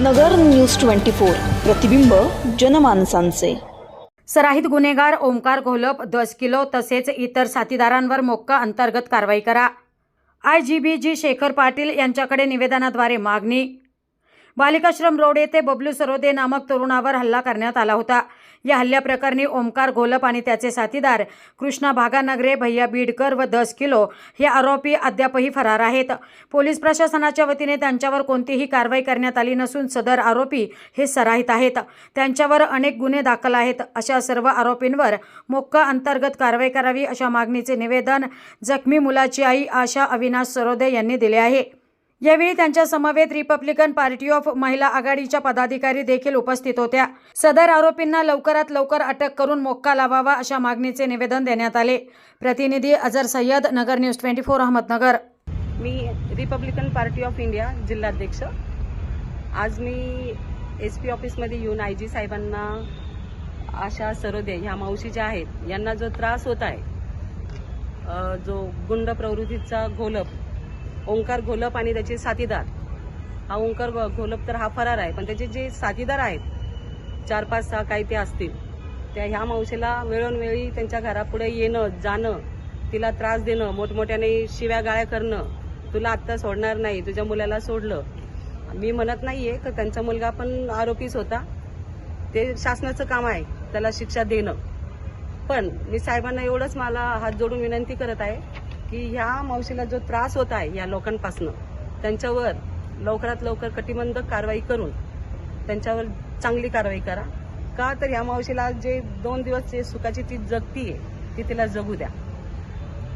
नगर news twenty four प्रतिबिंब जनमानसांचे. सराहित गुन्हेगार ओमकार घोलप दस किलो तसेच इतर साथीदारांवर मोक्का अंतर्गत कारवाई करा. I G B G Shekhar Patil यांच्याकडे निवेदनाद्वारे मागणी बालिकाश्रम रोड येथे बबलू सरोदे नामक तरुणावर हल्ला करण्यात आला होता. या हल्ल्याप्रकरणी ओमकार घोलप आणि त्याचे साथीदार कृष्णा भागानगरे भैया बीडकर व दस किलो हे आरोपी अद्यापही फरार आहेत. पोलीस प्रशासनाच्या वतीने त्यांच्यावर कोणतीही कारवाई करण्यात आली नसून सदर आरोपी हे सराहित आहेत. त्यांच्यावर अनेक गुन्हे दाखल आहेत. अशा सर्व आरोपींवर मोक्का अंतर्गत कारवाई करावी अशा मागणीचे निवेदन जखमी मुलाची आई आशा अविनाश सरोदे यांनी दिले आहे. यावेळी त्यांच्या समवेत रिपब्लिकन पार्टी ऑफ महिला आघाडीच्या पदाधिकारी देखील उपस्थित होत्या. सदर आरोपींना लवकरात लवकर अटक करून मोक्का लावावा अशा मागणीचे निवेदन देण्यात आले. प्रतिनिधी Azhar Sayyad Nagar news twenty four Ahmednagar. Me Republican party of India जिल्हाध्यक्ष. आज मी एस पी ऑफिसमध्ये येऊन आय जी साहेबांना आशा सरोदे ह्या मावशी ज्या आहेत यांना जो त्रास होत आहे जो गुंड प्रवृत्तीचा घोलप ओंकार घोलप आणि त्याचे साथीदार. हा ओंकार घोलप तर हा फरार आहे पण त्याचे जे साथीदार आहेत चार पाच सहा काही ते असतील त्या ह्या मावशीला वेळोवेळी त्यांच्या घरापुढे येणं जाणं तिला त्रास देणं मोठमोठ्याने शिव्या गाळ्या करणं तुला आत्ता सोडणार नाही तुझ्या मुलाला सोडलं. मी म्हणत नाहीये का त्यांचा मुलगा पण आरोपीच होता. ते शासनाचं काम आहे त्याला शिक्षा देणं. पण मी साहेबांना एवढंच मला हात जोडून विनंती करत आहे की ह्या मावशीला जो त्रास होत आहे या लोकांपासनं त्यांच्यावर लवकरात लवकर कटिबंध कारवाई करून त्यांच्यावर चांगली कारवाई करा. का तर ह्या मावशीला जे दोन दिवस जे सुखाची ती जगतीये ती तिला जगू द्या.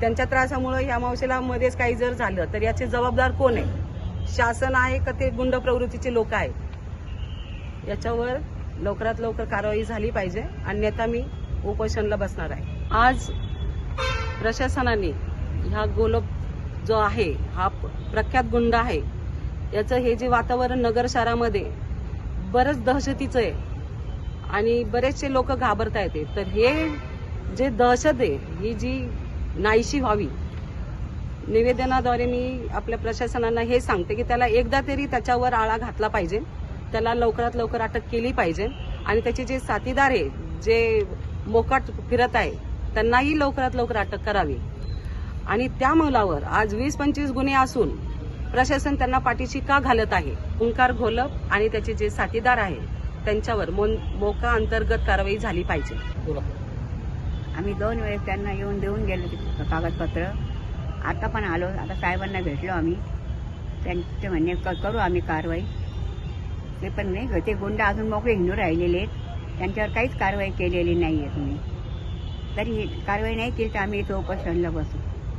त्यांच्या त्रासामुळं ह्या मावशीला मध्येच काही जर झालं तर याचे जबाबदार कोण आहे? शासन आहे का ते गुंड प्रवृत्तीचे लोक आहेत? याच्यावर लवकरात लवकर कारवाई झाली पाहिजे. अन्यथा मी उपोषणला बसणार आहे. आज प्रशासनाने ह्या गोलप जो आहे हा प्रख्यात गुंड आहे याचं हे जे वातावरण नगर शहरामध्ये बरंच दहशतीचं आहे आणि बरेचसे लोक घाबरता येते. तर हे जे दहशत आहे ही जी नाहीशी व्हावी निवेदनाद्वारे मी आपल्या प्रशासनाला हे सांगते की त्याला एकदा तरी त्याच्यावर आळा घातला पाहिजे. त्याला लवकरात लवकर अटक केली पाहिजे आणि त्याचे जे साथीदार आहे जे मोकाट फिरत आहे त्यांनाही लवकरात लवकर अटक करावी. आणि त्या मुलावर आज वीस पंचवीस गुन्हे असून प्रशासन त्यांना पाठीशी का घालत आहे? ओंकार घोलप आणि त्याचे जे साथीदार आहे त्यांच्यावर मोन- मोका अंतर्गत कारवाई झाली पाहिजे. आम्ही दोन वेळेस त्यांना येऊन देऊन गेलो कागदपत्र. आता पण आलो. आता साहेबांना भेटलो आम्ही. त्यांचे म्हणणे क- करू आम्ही कारवाई. ते पण नाही ते गुंड अजून मोकळे हिंदू राहिलेले आहेत. त्यांच्यावर काहीच कारवाई केलेली नाही आहे तुम्ही. तरी ही कारवाई नाही केली तर आम्ही इथं उपोषणला बसू.